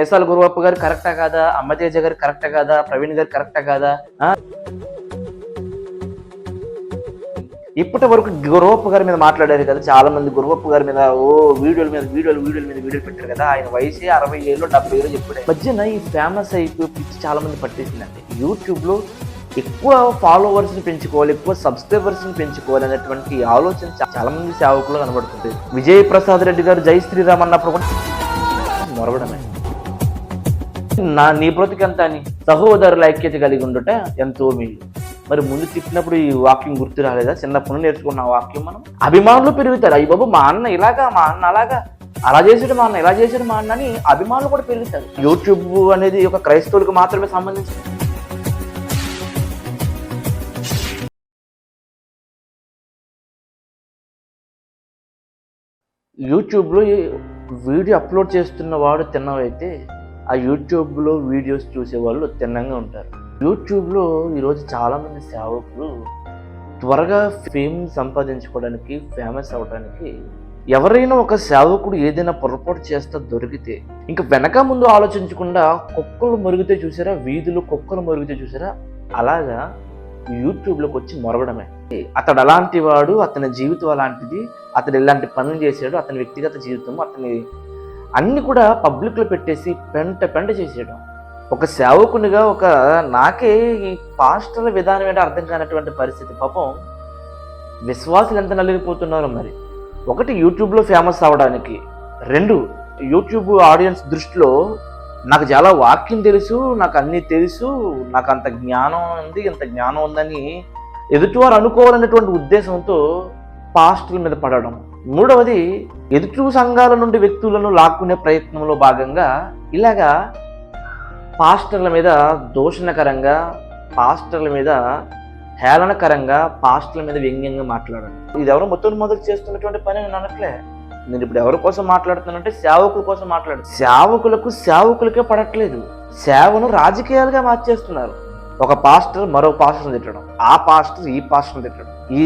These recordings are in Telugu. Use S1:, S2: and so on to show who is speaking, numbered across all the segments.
S1: మేసాల గురువప్ప గారు కరెక్టా కాదా? అమ్మతేజ గారు కరెక్టా కాదా? ప్రవీణ్ గారు కరెక్టా కాదా? ఇప్పటి వరకు గురువప్ప గారి మీద మాట్లాడారు కదా చాలా మంది గురువప్ప గారి మీద ఓ వీడియోల మీద వీడియోలు వీడియోల మీద వీడియోలు పెట్టారు కదా ఆయన వయసే అరవై ఏళ్ళు డెబ్బై ఏళ్ళు చెప్పాడు. మధ్యన ఈ ఫేమస్ అయిపోయి పిచ్చి చాలా మంది పట్టేసిందండి. యూట్యూబ్లో ఎక్కువ ఫాలోవర్స్ని పెంచుకోవాలి ఎక్కువ సబ్స్క్రైబర్స్ని పెంచుకోవాలి అనేటువంటి ఆలోచన చాలా మంది సేవకులు కనబడుతుంది. విజయ్ ప్రసాద్ రెడ్డి గారు జై శ్రీరామ్ అన్నప్పుడు కూడా మొరవడమే. నా నీ బ్రతికంతా అని సహోదరుల ఐక్యత కలిగి ఉండుట ఎంతో మేలు. మరి ముందు తిప్పినప్పుడు ఈ వాక్యం గుర్తు రాలేదా? చిన్నప్పుడు నేర్చుకున్న వాక్యం మనం? అభిమానులు పెరుగుతారు. అయ్యి బాబు మా అన్న ఇలాగా మా అన్న అలాగా. అలా చేసాడు మా అన్న ఇలా చేసాడు మా అన్న అని అభిమానులు కూడా పెరుగుతారు. యూట్యూబ్ అనేది ఒక క్రైస్తవులకు మాత్రమే సంబంధించింది యూట్యూబ్లో వీడియో అప్లోడ్ చేస్తున్న వాడు తిన్నవైతే ఆ యూట్యూబ్లో వీడియోస్ చూసేవాళ్ళు తిన్నంగా ఉంటారు. యూట్యూబ్లో ఈరోజు చాలామంది సేవకులు త్వరగా ఫేమ్ సంపాదించుకోవడానికి ఫేమస్ అవ్వడానికి ఎవరైనా ఒక సేవకుడు ఏదైనా పొరపాటు చేస్తా దొరికితే ఇంకా వెనక ముందు ఆలోచించకుండా కుక్కలు మరుగుతే చూసారా వీధులు కుక్కలు మరుగుతే చూసారా అలాగా యూట్యూబ్లోకి వచ్చి మొరగడమే. అతడు అలాంటి వాడు అతని జీవితం అలాంటిది అతను ఇలాంటి పనులు చేశాడు అతని వ్యక్తిగత జీవితం అతని అన్నీ కూడా పబ్లిక్లో పెట్టేసి పెంట పెంట చేసేయడం. ఒక సేవకునిగా ఒక నాకే ఈ పాస్టర్ల విధానం ఏంటో అర్థం కానటువంటి పరిస్థితి. పాపం విశ్వాసులు ఎంత నలిగిపోతున్నారో మరి. ఒకటి యూట్యూబ్లో ఫేమస్ అవ్వడానికి రెండు యూట్యూబ్ ఆడియన్స్ దృష్టిలో నాకు చాలా వాక్యం తెలుసు నాకు అన్నీ తెలుసు నాకు అంత జ్ఞానం ఉంది ఇంత జ్ఞానం ఉందని ఎదుటివారు అనుకోవాలనేటువంటి ఉద్దేశంతో పాస్టుల మీద పడడం. మూడవది ఎదుటి సంఘాల నుండి వ్యక్తులను లాక్కునే ప్రయత్నంలో భాగంగా ఇలాగా పాస్టర్ల మీద దూషణకరంగా పాస్టర్ల మీద హేళనకరంగా పాస్టర్ల మీద వ్యంగ్యంగా మాట్లాడడం ఇది ఎవరో మొత్తం మొదలు చేస్తున్నటువంటి పని నేను అనట్లే. నేను ఇప్పుడు ఎవరి కోసం మాట్లాడుతున్నానంటే సేవకుల కోసం మాట్లాడు. సేవకులకు సేవకులకే పడట్లేదు. సేవను రాజకీయాలుగా మార్చేస్తున్నారు. ఒక పాస్టర్ మరో పాస్టర్ తిట్టడం ఆ పాస్టర్ ఈ పాస్టర్ తిట్టడం. ఈ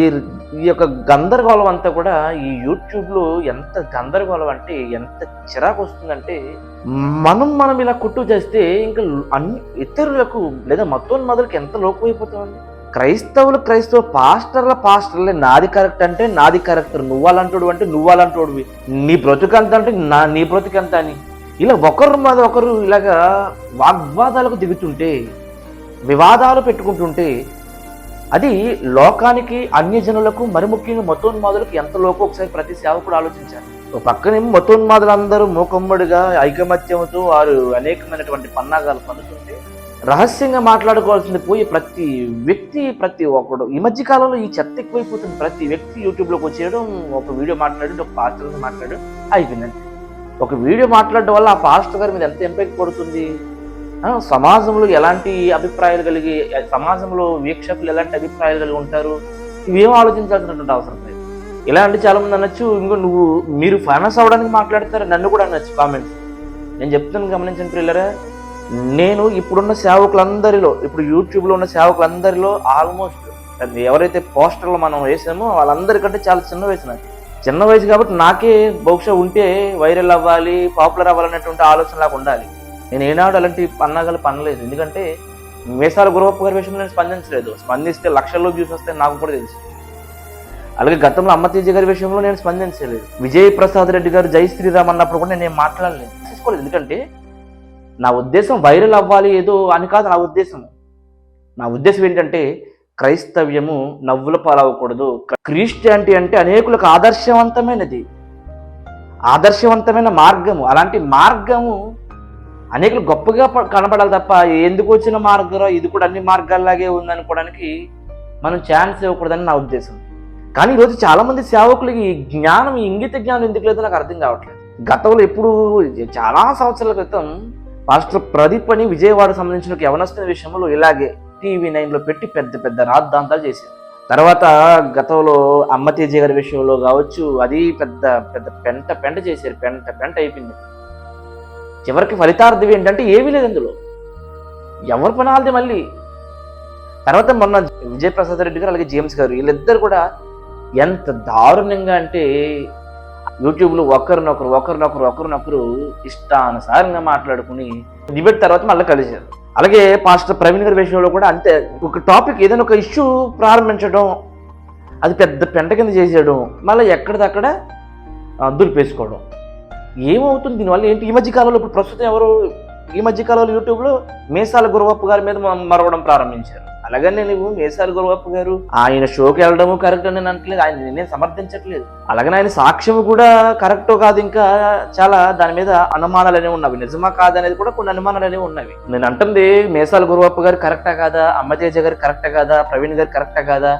S1: ఈ యొక్క గందరగోళం అంతా కూడా ఈ యూట్యూబ్లో ఎంత గందరగోళం అంటే ఎంత చిరాకు వస్తుందంటే మనం మనం ఇలా కుట్టు చేస్తే ఇంకా అన్ని ఇతరులకు లేదా మతోన్మదులకు ఎంత లోకమైపోతుంది క్రైస్తవులు క్రైస్తవ పాస్టర్ల పాస్టర్లే నాది కరెక్ట్ అంటే నాది కరెక్ట్ నువ్వు అలాంటోడు అంటే నువ్వు అలాంటోడివి నీ బ్రతుకంత అంటే నా నీ బ్రతుకంత అని. ఇలా ఒకరు మీద ఒకరు ఇలాగా వాగ్వాదాలకు దిగుతుంటే వివాదాలు పెట్టుకుంటుంటే అది లోకానికి అన్యజనులకు మరి ముఖ్యంగా మతోన్మాదులకు ఎంత లోకో ఒకసారి ప్రతి సేవకుడు ఆలోచించారు. ఒక పక్కనేమో మతోన్మాదులందరూ మూకమ్మడిగా ఐకమత్యంతో వారు అనేకమైనటువంటి పన్నాగాలు పన్నుతుంటే రహస్యంగా మాట్లాడుకోవాల్సింది పోయి ప్రతి వ్యక్తి ప్రతి ఒక్కడు ఈ మధ్య కాలంలో ఈ చెత్త ఎక్కువైపోతుంది. ప్రతి వ్యక్తి యూట్యూబ్లోకి వచ్చేయడం ఒక వీడియో మాట్లాడడం ఒక పాస్టర్ మాట్లాడడం అయిపోయిందండి. ఒక వీడియో మాట్లాడడం వల్ల ఆ పాస్టర్ గారి మీద ఎంత ఇంపాక్ట్ పడుతుంది? సమాజంలో ఎలాంటి అభిప్రాయాలు కలిగి సమాజంలో వీక్షకులు ఎలాంటి అభిప్రాయాలు కలిగి ఉంటారు? ఇవేం ఆలోచించాల్సినటువంటి అవసరం లేదు. ఇలా అంటే చాలామంది అనొచ్చు ఇంకో నువ్వు మీరు ఫేమస్ అవ్వడానికి మాట్లాడతారు నన్ను కూడా అనొచ్చు కామెంట్స్. నేను చెప్తాను గమనించండి పిల్లరా నేను ఇప్పుడున్న సేవకులందరిలో ఇప్పుడు యూట్యూబ్లో ఉన్న సేవకులందరిలో ఆల్మోస్ట్ ఎవరైతే పోస్టర్లు మనం వేసామో వాళ్ళందరికంటే చాలా చిన్న వయసు నాకు. చిన్న వయసు కాబట్టి నాకే బహుశా ఉంటే వైరల్ అవ్వాలి పాపులర్ అవ్వాలనేటువంటి ఆలోచన నాకు ఉండాలి. నేను ఏనాడు అలాంటి పన్నాగాలు పనలేదు ఎందుకంటే మేసాల గురవప్ప గారి విషయంలో నేను స్పందించలేదు. స్పందిస్తే లక్షల్లో వ్యూస్ వస్తాయి నాకు కూడా తెలుసు. అలాగే గతంలో అమ్మతేజ గారి విషయంలో నేను స్పందించలేదు. విజయ్ ప్రసాద్ రెడ్డి గారు జై శ్రీరామ్ అన్నప్పుడు కూడా నేను మాట్లాడలేదు. తీసుకోలేదు. ఎందుకంటే నా ఉద్దేశం వైరల్ అవ్వాలి ఏదో అని కాదు నా ఉద్దేశం. నా ఉద్దేశం ఏంటంటే క్రైస్తవ్యము నవ్వుల పాలవ్వకూడదు. క్రిస్టియానిటీ అంటే అనేకులకు ఆదర్శవంతమైనది. ఆదర్శవంతమైన మార్గము. అలాంటి మార్గము అనేకులు గొప్పగా ప- కనపడాలి తప్ప ఎందుకు వచ్చిన మార్గంలో ఇది కూడా అన్ని మార్గాల్లాగే ఉందనుకోవడానికి మనం ఛాన్స్ ఇవ్వకూడదని నా ఉద్దేశం. కానీ ఈరోజు చాలామంది సేవకులకి ఈ జ్ఞానం ఈ ఇంగిత జ్ఞానం ఎందుకు లేదో నాకు అర్థం కావట్లేదు. గతంలో ఎప్పుడు చాలా సంవత్సరాల క్రితం పాస్టర్ ప్రదీప్ అని విజయవాడ సంబంధించిన ఒక విషయంలో ఇలాగే టీవీ నైన్లో పెట్టి పెద్ద పెద్ద రాద్ధాంతాలు చేశారు. తర్వాత గతంలో అమ్మ తేజ గారి విషయంలో కావచ్చు అది పెద్ద పెద్ద పెంట పెంట చేశారు. పెంట పెంట అయిపోయింది. చివరికి ఫలితార్థం ఏంటంటే ఏమీ లేదు అందులో ఎవరు పనాలది మళ్ళీ? తర్వాత మొన్న విజయప్రసాద్ రెడ్డి గారు అలాగే జేమ్స్ గారు వీళ్ళిద్దరు కూడా ఎంత దారుణంగా అంటే యూట్యూబ్లో ఒకరినొకరు ఒకరినొకరు ఒకరినొకరు ఇష్టానుసారంగా మాట్లాడుకుని డిబేట్ తర్వాత మళ్ళీ కలిశారు. అలాగే పాస్టర్ ప్రవీణ్ గారి విషయంలో కూడా అంతే. ఒక టాపిక్ ఏదైనా ఒక ఇష్యూ ప్రారంభించడం అది పెద్ద పెంట కింద చేసేయడం మళ్ళీ ఎక్కడిదక్కడ దులిపేసుకోవడం ఏమవుతుంది? దీనివల్ల ఏంటి? ఈ మధ్య కాలంలో ఇప్పుడు ప్రస్తుతం ఎవరు ఈ మధ్య కాలంలో యూట్యూబ్లో మేసాల గురువప్ప గారి మీద మరవడం ప్రారంభించారు. అలాగనే నువ్వు మేసాల గురువప్ప గారు? ఆయన షోకి వెళ్ళడము కరెక్ట్ అని నేను అనట్లేదు. ఆయన నేను సమర్థించట్లేదు. అలాగే ఆయన సాక్ష్యం కూడా కరెక్ట్ కాదు ఇంకా చాలా దాని మీద అనుమానాలు అనేవి ఉన్నవి. నిజమా కాదనేది కూడా కొన్ని అనుమానాలు అనేవి ఉన్నవి. నేను అంటుంది మేసాల గురువప్ప గారు కరెక్టా కాదా? అమ్మతేజ గారు కరెక్టా కాదా? ప్రవీణ్ గారు కరెక్టా కాదా?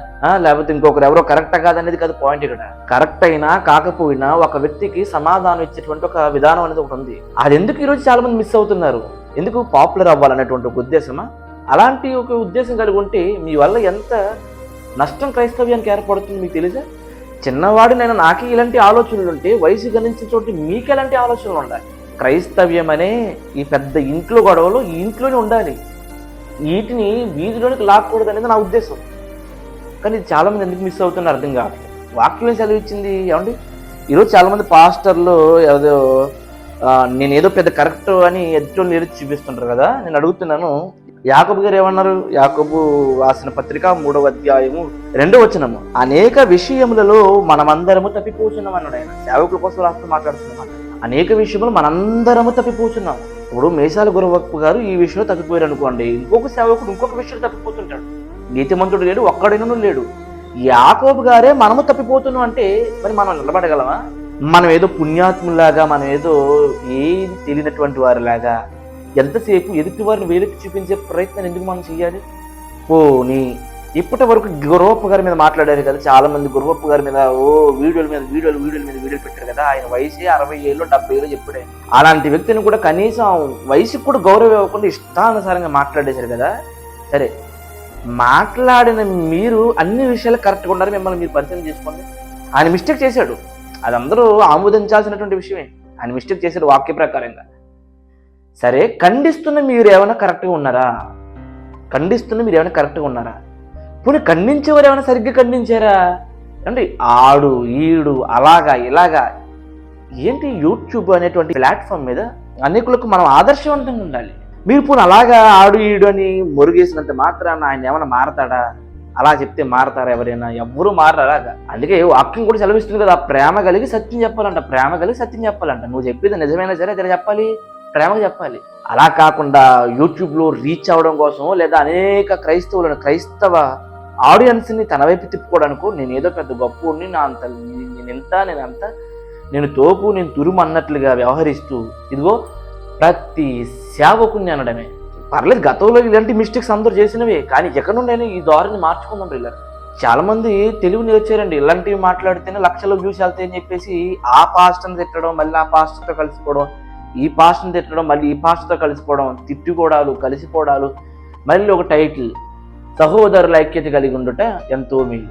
S1: లేకపోతే ఇంకొకరు ఎవరో కరెక్టా కాదా అనేది కాదు పాయింట్ ఇక్కడ. కరెక్ట్ అయినా కాకపోయినా ఒక వ్యక్తికి సమాధానం ఇచ్చేటువంటి ఒక విధానం అనేది ఒకటి ఉంది. అది ఎందుకు ఈరోజు చాలా మంది మిస్ అవుతున్నారు? ఎందుకు పాపులర్ అవ్వాలనేటువంటి ఒక ఉద్దేశమా? అలాంటి ఒక ఉద్దేశం కలిగి ఉంటే మీ వల్ల ఎంత నష్టం క్రైస్తవ్యానికి ఏర్పడుతుంది మీకు తెలుసా? చిన్నవాడినైనా నాకే ఇలాంటి ఆలోచనలు ఉంటే వయసు గణించిన చోటు మీకు ఎలాంటి ఆలోచనలు ఉండాలి? క్రైస్తవ్యం అనే ఈ పెద్ద ఇంట్లో గొడవలు ఈ ఇంట్లోనే ఉండాలి. వీటిని వీధిలోనికి లాక్కూడదు అనేది నా ఉద్దేశం. కానీ ఇది ఎందుకు మిస్ అవుతున్నారు అర్థం కావట్లేదు. వాక్యం చదివించింది ఏమండి? ఈరోజు చాలామంది పాస్టర్లు ఏదో నేను ఏదో పెద్ద కరెక్ట్ అని ఎదుటోళ్ళు నిలిచి చూపిస్తుంటారు కదా నేను అడుగుతున్నాను యాకబు గారు ఏమన్నారు? యాకబు రాసిన పత్రిక మూడవ అధ్యాయము రెండో వచనము. అనేక విషయములలో మనమందరము తప్పిపోతున్నాం అన్నాడు ఆయన. సేవకుల కోసం రాస్తూ మాట్లాడుతున్నాం అనేక విషయములు మనందరము తప్పిపోతున్నాం ఇప్పుడు మేసాల గురవప్పు గారు ఈ విషయంలో తప్పిపోయారు అనుకోండి. ఇంకొక సేవకుడు ఇంకొక విషయంలో తప్పిపోతుంటాడు. నీతిమంతుడు లేడు ఒక్కడైనా లేడు. యాకోబు గారే మనము తప్పిపోతున్నాం అంటే మరి మనం నిలబడగలమా? మనం ఏదో పుణ్యాత్ములాగా మనం ఏదో ఏం తెలియనటువంటి వారిలాగా ఎంతసేపు ఎదుటి వారిని వేలెత్తి చూపించే ప్రయత్నం ఎందుకు మనం చేయాలి? పోనీ ఇప్పటి వరకు గురవప్ప గారి మీద మాట్లాడారు కదా చాలా మంది గురవప్ప గారి మీద ఓ వీడియోల మీద వీడియోలు వీడియోల మీద వీడియోలు పెట్టారు కదా ఆయన వయసే అరవై ఏళ్ళు డెబ్బై ఏళ్ళు చెప్పాడే అలాంటి వ్యక్తిని కూడా కనీసం వయసుకు కూడా గౌరవం ఇవ్వకుండా ఇష్టానుసారంగా మాట్లాడేశారు కదా. సరే మాట్లాడిన మీరు అన్ని విషయాలు కరెక్ట్గా ఉన్నారు మిమ్మల్ని మీరు పరిచయం చేసుకోండి. ఆయన మిస్టేక్ చేశాడు. అది అందరూ ఆమోదించాల్సినటువంటి విషయమే. ఆయన మిస్టేక్ చేశాడు వాక్య ప్రకారంగా. సరే ఖండిస్తున్న మీరు ఏమైనా కరెక్ట్గా ఉన్నారా? ఖండిస్తున్న మీరు ఏమైనా కరెక్ట్గా ఉన్నారా? పోనీ ఖండించేవారు ఏమైనా సరిగ్గా ఖండించారా? అంటే ఆడు ఈడు అలాగా ఇలాగా. ఏంటి యూట్యూబ్ అనేటువంటి ప్లాట్ఫామ్ మీద అనేకులకు మనం ఆదర్శవంతంగా ఉండాలి. మీరు పోనీ అలాగా ఆడు ఈడు అని మురుగేసినంత మాత్రాన ఆయన ఏమైనా మారతాడా? అలా చెప్తే మారతారా ఎవరైనా? ఎవ్వరూ మారరు అలాగా. అందుకే వాక్యం కూడా సెలవిస్తుంది కదా ప్రేమ కలిగి సత్యం చెప్పాలంట ప్రేమ కలిగి సత్యం చెప్పాలంట. నువ్వు చెప్పేది నిజమైనా సరే అదే చెప్పాలి? ప్రేమగా చెప్పాలి. అలా కాకుండా యూట్యూబ్లో రీచ్ అవ్వడం కోసం లేదా అనేక క్రైస్తవులను క్రైస్తవ ఆడియన్స్ని తన వైపు తిప్పుకోవడానికో నేను ఏదో పెద్ద గొప్పని నా అంత నేనెంత నేను అంత నేను తోపు నేను తురుము అన్నట్లుగా వ్యవహరిస్తూ ఇదిగో ప్రతి సేవకుని అనడమే. పర్లేదు గతంలో ఇలాంటి మిస్టేక్స్ అందరూ చేసినవి కానీ ఎక్కడ నుండైనా ఈ దారిని మార్చుకుందాం పిల్లలు. చాలా మంది నేర్చారండి ఇలాంటివి మాట్లాడితేనే లక్షలు వ్యూస్ వెళ్తాయని చెప్పేసి ఆ పాస్టర్ని తిట్టడం మళ్ళీ ఆ పాస్టర్తో కలిసిపోవడం ఈ పాస్ట్ని తిట్టడం మళ్ళీ ఈ పాస్ట్తో కలిసిపోవడం తిట్టుకోవడాలు కలిసిపోవడాలు మళ్ళీ ఒక టైటిల్ సహోదరుల ఐక్యత కలిగి ఉండుట ఎంతో మేలు.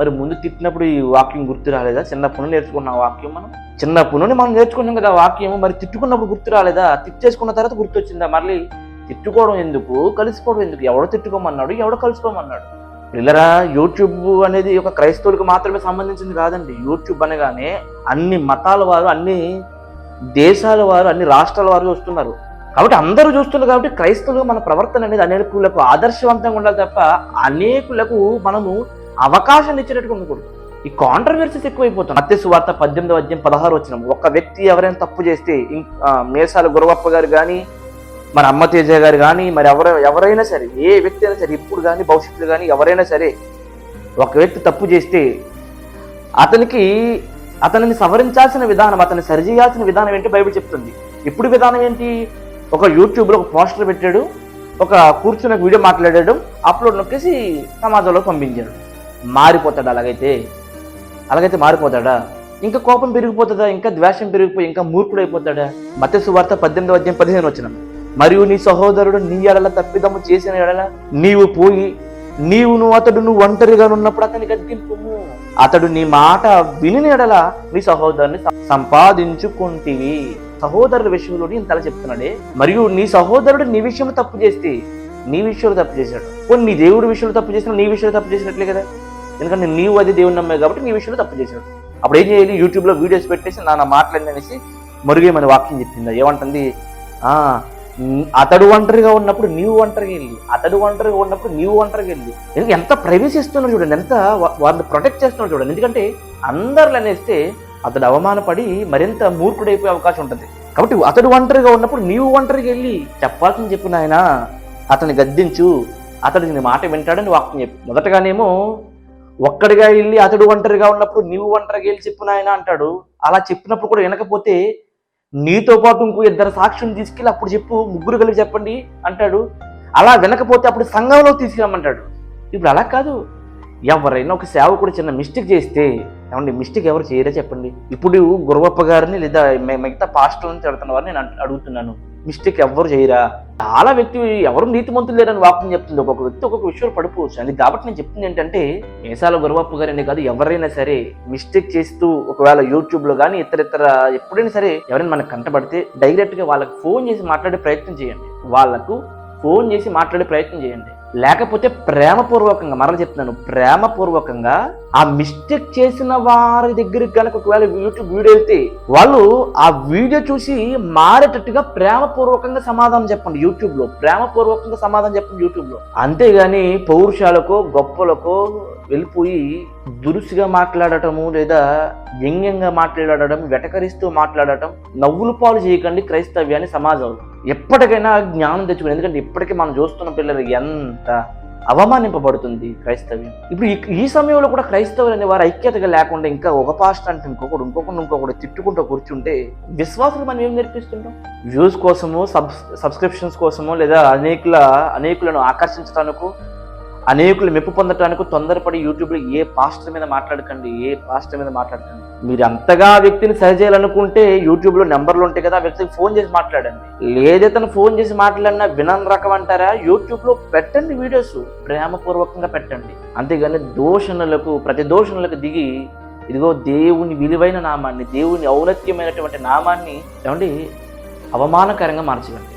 S1: మరి ముందు తిట్టినప్పుడు ఈ వాక్యం గుర్తు రాలేదా? చిన్నప్పుడు నేర్చుకున్న వాక్యం మనం? చిన్నప్పుడు నుండి మనం నేర్చుకున్నాం కదా వాక్యం మరి తిట్టుకున్నప్పుడు గుర్తు రాలేదా? తిట్టేసుకున్న తర్వాత గుర్తు వచ్చిందా మళ్ళీ తిట్టుకోవడం ఎందుకు? కలిసిపోవడం ఎందుకు? ఎవడో తిట్టుకోమన్నాడు? ఎవడో కలుసుకోమన్నాడు పిల్లరా యూట్యూబ్ అనేది ఒక క్రైస్తవులకు మాత్రమే సంబంధించింది కాదండి. యూట్యూబ్ అనగానే అన్ని మతాల వారు అన్ని దేశాల వారు అన్ని రాష్ట్రాల వారు చూస్తున్నారు. కాబట్టి అందరూ చూస్తున్నారు కాబట్టి క్రైస్తవులు మన ప్రవర్తన అనేది అనేకులకు ఆదర్శవంతంగా ఉండాలి తప్ప అనేకులకు మనము అవకాశం ఇచ్చినట్టుగా ఉండకూడదు. ఈ కాంట్రవర్సీస్ ఎక్కువైపోతుంది మత్స్య సువార్త పద్దెనిమిది అధ్యాయం పదహారు వచ్చిన ఒక వ్యక్తి ఎవరైనా తప్పు చేస్తే మేసాల గురవప్ప గారు కానీ మరి అమ్మ తేజ గారు కానీ మరి ఎవర ఎవరైనా సరే ఏ వ్యక్తి అయినా సరే ఇప్పుడు కానీ భవిష్యత్తులో కానీ ఎవరైనా సరే ఒక వ్యక్తి తప్పు చేస్తే అతనికి అతనిని సవరించాల్సిన విధానం అతన్ని సరిచేయాల్సిన విధానం ఏంటి బైబిల్ చెప్తుంది. ఇప్పుడు విధానం ఏంటి? ఒక యూట్యూబ్లో ఒక పోస్టర్ పెట్టాడు ఒక కూర్చుని వీడియో మాట్లాడాడు అప్లోడ్ నొక్కేసి సమాజంలో పంపించాడు. మారిపోతాడు అలాగైతే? అలాగైతే మారిపోతాడా? ఇంకా కోపం పెరిగిపోతుందా? ఇంకా ద్వేషం పెరిగిపోయి ఇంకా మూర్ఖుడైపోతాడా? మత సువార్త పద్దెనిమిది అధ్యాయం పదిహేను వచ్చిన మరియు నీ సహోదరుడు నీ ఎడల తప్పిదము చేసిన ఎడల నీవు పోయి నీవును అతడు నువ్వు ఒంటరిగా ఉన్నప్పుడు అతని గద్దింపు అతడు నీ మాట విని ఎడల సహోదరుని సం- సహోదరుల విషయంలో ఇంతలా చెప్తున్నాడే. మరియు నీ సహోదరుడు నీ విషయం తప్పు చేస్తే నీ విషయంలో తప్పు చేశాడు కొన్ని నీ దేవుడి విషయంలో తప్పు చేసినా నీ విషయంలో తప్పు చేసినట్లే కదా? ఎందుకంటే నీవు అది దేవుని నమ్మే కాబట్టి నీ విషయంలో తప్పు చేశాడు అప్పుడు ఏం చేయాలి? యూట్యూబ్లో వీడియోస్ పెట్టేసి నా నా మాట్లాడి అనేసి మరుగేమని వాక్యం చెప్పింది. ఏమంటుంది? ఆ అతడు ఒంటరిగా ఉన్నప్పుడు నీవు ఒంటరిగా వెళ్ళి. అతడు ఒంటరిగా ఉన్నప్పుడు నీవు ఒంటరిగా వెళ్ళి. ఎందుకు ఎంత ప్రైవసీ చూడండి ఎంత వా- వారిని ప్రొటెక్ట్ చేస్తున్నాడు చూడండి. ఎందుకంటే అందరిలో అనేస్తే అతడు అవమానపడి మరింత మూర్ఖుడైపోయే అవకాశం ఉంటుంది. కాబట్టి అతడు ఒంటరిగా ఉన్నప్పుడు నీవు ఒంటరిగా వెళ్ళి. చెప్పాల్సింది చెప్పిన ఆయన అతన్ని గద్దించు. అతడు నీ మాట వింటాడని వాక్యం చెప్పి. మొదటగానేమో ఒక్కడిగా వెళ్ళి అతడు ఒంటరిగా ఉన్నప్పుడు నీవు ఒంటరిగా వెళ్ళి చెప్పిన ఆయన అంటాడు. అలా చెప్పినప్పుడు కూడా వినకపోతే నీతో పాటు ఇంకో ఇద్దరు సాక్షులు తీసుకెళ్ళి అప్పుడు చెప్పు ముగ్గురు కలిపి చెప్పండి అంటాడు. అలా వినకపోతే అప్పుడు సంఘంలో తీసుకురమ్మంటాడు ఇప్పుడు అలా కాదు. ఎవరైనా ఒక సేవకుడు చిన్న మిస్టేక్ చేస్తే ఏమండి మిస్టేక్ ఎవరు చేయరా చెప్పండి. ఇప్పుడు గురవప్ప గారిని లేదా మి- మిగతా పాస్టర్ని తిడుతున్న వారిని నేను అడుగుతున్నాను. మిస్టేక్ ఎవరు చేయరా? చాలా వ్యక్తి ఎవరు నీతిమంతులు లేరని వాక్యం చెప్తుంది. ఒక్కొక్క వ్యక్తి ఒక్కొక్క విషయంలో పడిపోవచ్చు. అది కాబట్టి నేను చెప్తుంది ఏంటంటే మేసాల గురవప్ప గారని కాదు ఎవరైనా సరే మిస్టేక్ చేస్తూ ఒకవేళ యూట్యూబ్లో కానీ ఇతర ఇతర ఎప్పుడైనా సరే ఎవరైనా మనకు కంటపడితే డైరెక్ట్గా వాళ్ళకి ఫోన్ చేసి మాట్లాడే ప్రయత్నం చేయండి. వాళ్ళకు ఫోన్ చేసి మాట్లాడే ప్రయత్నం చేయండి. లేకపోతే ప్రేమపూర్వకంగా మరల చెప్తున్నాను ప్రేమపూర్వకంగా ఆ మిస్టేక్ చేసిన వారి దగ్గరికి కనుక ఒకవేళ యూట్యూబ్ వీడియో వెళ్తే వాళ్ళు ఆ వీడియో చూసి మారేటట్టుగా ప్రేమపూర్వకంగా సమాధానం చెప్పండి యూట్యూబ్లో ప్రేమపూర్వకంగా సమాధానం చెప్పండి యూట్యూబ్లో అంతేగాని పౌరుషాలకో గొప్పలకో వెళ్ళిపోయి దురుసుగా మాట్లాడటము లేదా వ్యంగ్యంగా మాట్లాడటం వెటకరిస్తూ మాట్లాడటం నవ్వులు పాలు చేయకండి క్రైస్తవ్యాన్ని సమాజంలో. ఎప్పటికైనా జ్ఞానం తెచ్చుకుని ఎందుకంటే ఇప్పటికీ మనం చూస్తున్న పిల్లలు ఎంత అవమానింపబడుతుంది క్రైస్తవ్యం. ఇప్పుడు ఈ- ఈ సమయంలో కూడా క్రైస్తవులు అనే వారు ఐక్యతగా లేకుండా ఇంకా ఒక పాస్ట్ అంటే ఇంకొకడు ఇంకొకడు ఇంకొకడు తిట్టుకుంటూ కూర్చుంటే విశ్వాసులు మనం ఏం నేర్పిస్తుంటాం? వ్యూస్ కోసము సబ్ సబ్స్క్రిప్షన్స్ కోసము లేదా అనేకుల అనేకులను ఆకర్షించడానికి అనేకులు మెప్పు పొందటానికి తొందరపడి యూట్యూబ్లో ఏ పాస్టర్ మీద మాట్లాడకండి ఏ పాస్టర్ మీద మాట్లాడకండి. మీరు అంతగా వ్యక్తిని సరిచేయాలనుకుంటే యూట్యూబ్లో నెంబర్లు ఉంటాయి కదా ఆ వ్యక్తికి ఫోన్ చేసి మాట్లాడండి. లేదైతే ఫోన్ చేసి మాట్లాడినా వినని రకం అంటారా? యూట్యూబ్లో పెట్టండి వీడియోస్ ప్రేమపూర్వకంగా పెట్టండి. అంతేగాని దోషణలకు ప్రతి దోషణలకు దిగి ఇదిగో దేవుని విలువైన నామాన్ని దేవుని ఔన్నత్యమైనటువంటి నామాన్ని ఏమండి? అవమానకరంగా మార్చకండి.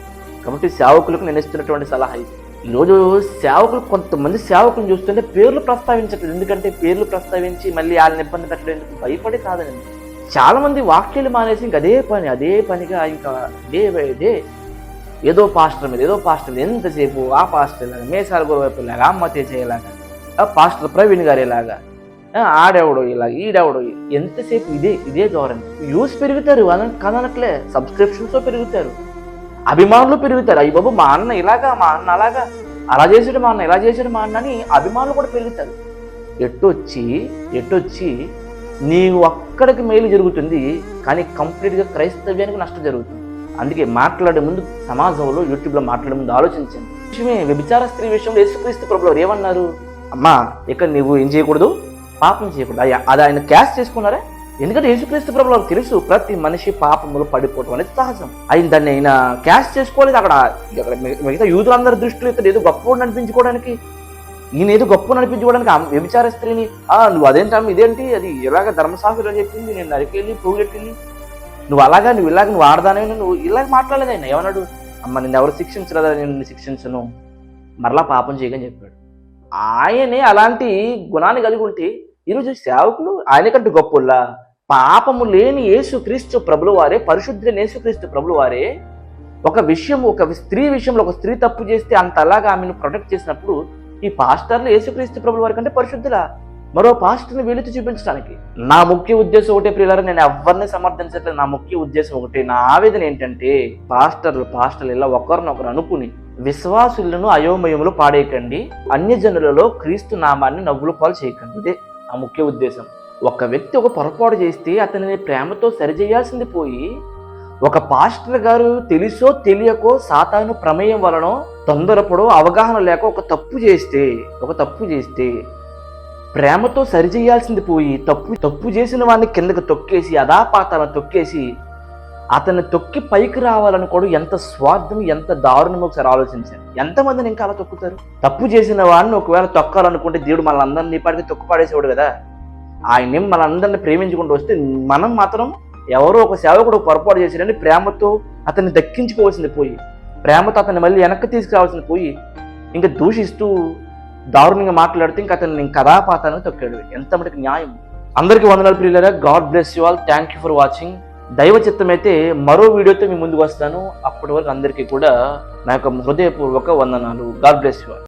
S1: కాబట్టి సేవకులకు నేను ఇస్తున్నటువంటి సలహా ఇది. ఈరోజు సేవకులు కొంతమంది సేవకులు చూస్తుంటే పేర్లు ప్రస్తావించట్లేదు. ఎందుకంటే పేర్లు ప్రస్తావించి మళ్ళీ వాళ్ళని ఇబ్బంది పెట్టడం భయపడి కాదండి చాలా మంది వాక్యాలు మానేసి ఇంక అదే పని అదే పనిగా ఇంకా డే బై డే ఏదో పాస్టర్ మీద ఏదో పాస్టర్ మీద ఎంతసేపు ఆ పాస్టర్ లాగా మేసాల గురువైపు ఇలాగా అమ్మ చేయలాగా ఆ పాస్టర్ ప్రవీణ్ గారు ఇలాగా ఆ, ఆడెవడో ఇలాగ ఈడెవడో ఎంతసేపు ఇదే ఇదే ధోరణి. యూస్ పెరుగుతారు వాళ్ళని కదనట్లే సబ్స్క్రిప్షన్స్తో పెరుగుతారు. అభిమానులు పెరుగుతారు. అయ్యి బాబు మా అన్న ఇలాగా మా అన్న అలాగా. అలా చేసాడు మా అన్న ఇలా చేసాడు మా అన్న అని అభిమానులు కూడా పెరుగుతారు. ఎట్టొచ్చి ఎట్టొచ్చి నీ ఒక్కడికి మేలు జరుగుతుంది కానీ కంప్లీట్గా క్రైస్తవ్యానికి నష్టం జరుగుతుంది. అందుకే మాట్లాడే ముందు సమాజంలో యూట్యూబ్లో మాట్లాడే ముందు ఆలోచించండి. విషయమే వ్యభిచార స్త్రీ విషయంలో యేసుక్రీస్తు ప్రభులు ఏమన్నారు? అమ్మా ఇక్కడ నువ్వు ఏం చేయకూడదు? పాపం చేయకూడదు. అయ్యా అది ఆయన క్యాష్ చేసుకున్నారా? ఎందుకంటే యేసుక్రీస్తు ప్రభులు తెలుసు ప్రతి మనిషి పాపములు పడిపోవడం అనేది సహజం. అయిన దాన్ని ఆయన క్యాష్ చేసుకోలేదు అక్కడ. అక్కడ మిగతా యూదులందరి దృష్టిలో ఇతను ఏదో గొప్ప అనిపించుకోవడానికి ఈయన ఏదో గొప్ప అనిపించుకోవడానికి ఆ వ్యభిచార స్త్రీని ఆ నువ్వు అదేంటమ్మ ఇదేంటి? అది ఇలాగ ధర్మశాస్త్రం చెప్పింది నేను నరికెళ్ళి పోగెట్టింది నువ్వు అలాగా నువ్వు ఇలాగ నువ్వు ఆడదానే నువ్వు ఇలాగ మాట్లాడలేదు ఆయన. ఏమన్నాడు? అమ్మ నిన్ను ఎవరు శిక్షించలేదా? నేను శిక్షించను. మరలా పాపం చేయగని చెప్పాడు. ఆయనే అలాంటి గుణాన్ని కలిగి ఉంటే ఈరోజు సేవకులు ఆయన కంటే గొప్పలా పాపము లేని యేసుక్రీస్తు ప్రభులు వారే పరిశుద్ధులైన యేసుక్రీస్తు ప్రభులు వారే ఒక విషయం ఒక స్త్రీ విషయంలో ఒక స్త్రీ తప్పు చేస్తే అంతలాగా ఆమెను ప్రొటెక్ట్ చేసినప్పుడు ఈ పాస్టర్లు యేసుక్రీస్తు ప్రభుల వారి కంటే పరిశుద్ధుల? మరో పాస్టర్ని వెలుతు చూపించడానికి. నా ముఖ్య ఉద్దేశం ఒకటే ప్రియులారా నేను ఎవరిని సమర్థించట్లేదు. నా ముఖ్య ఉద్దేశం ఒకటే నా ఆవేదన ఏంటంటే పాస్టర్లు పాస్టర్లు ఇలా ఒకరినొకరు అనుకుని విశ్వాసులను అయోమయంలో పాడేయకండి. అన్యజనులలో క్రీస్తు నామాన్ని నవ్వులు పాలు చేయకండి. ఇదే ఆ ముఖ్య ఉద్దేశం. ఒక వ్యక్తి ఒక పొరపాటు చేస్తే అతనిని ప్రేమతో సరిచేయాల్సింది పోయి ఒక పాస్టర్ గారు తెలుసో తెలియకో సాతాను ప్రమేయం వలన తొందరపడో అవగాహన లేక ఒక తప్పు చేస్తే ఒక తప్పు చేస్తే ప్రేమతో సరిచేయాల్సింది పోయి తప్పు తప్పు చేసిన వాడిని కిందకి తొక్కేసి అదాపాతాలను తొక్కేసి అతన్ని తొక్కి పైకి రావాలనుకోవడం ఎంత స్వార్థం ఎంత దారుణమో ఒకసారి ఆలోచించాను ఎంతమందిని ఇంకా అలా తొక్కుతారు? తప్పు చేసిన వాడిని ఒకవేళ తొక్కాలనుకుంటే దేవుడు మనందరినీ పాటికి తొక్కు పాడేసేవాడు కదా. ఆయన మనందరిని ప్రేమించుకుంటూ వస్తే మనం మాత్రం ఎవరో ఒక సేవకుడు పొరపాటు చేశాడని ప్రేమతో అతన్ని దక్కించుకోవాల్సింది పోయి ప్రేమతో అతన్ని మళ్ళీ వెనక్కి తీసుకురావాల్సింది పోయి ఇంకా దూషిస్తూ దారుణంగా మాట్లాడితే ఇంకా అతన్ని ఇంకా కథాపాతాన్ని తొక్కాడు. ఎంత మటుకు న్యాయం. అందరికీ వందనాలు ప్రియులరా. God bless you all thank you for watching దైవ చిత్తం అయితే మరో వీడియోతో మీ ముందుకు వస్తాను. అప్పటి వరకు అందరికీ కూడా నా యొక్క హృదయపూర్వక వందనాలు. God bless you all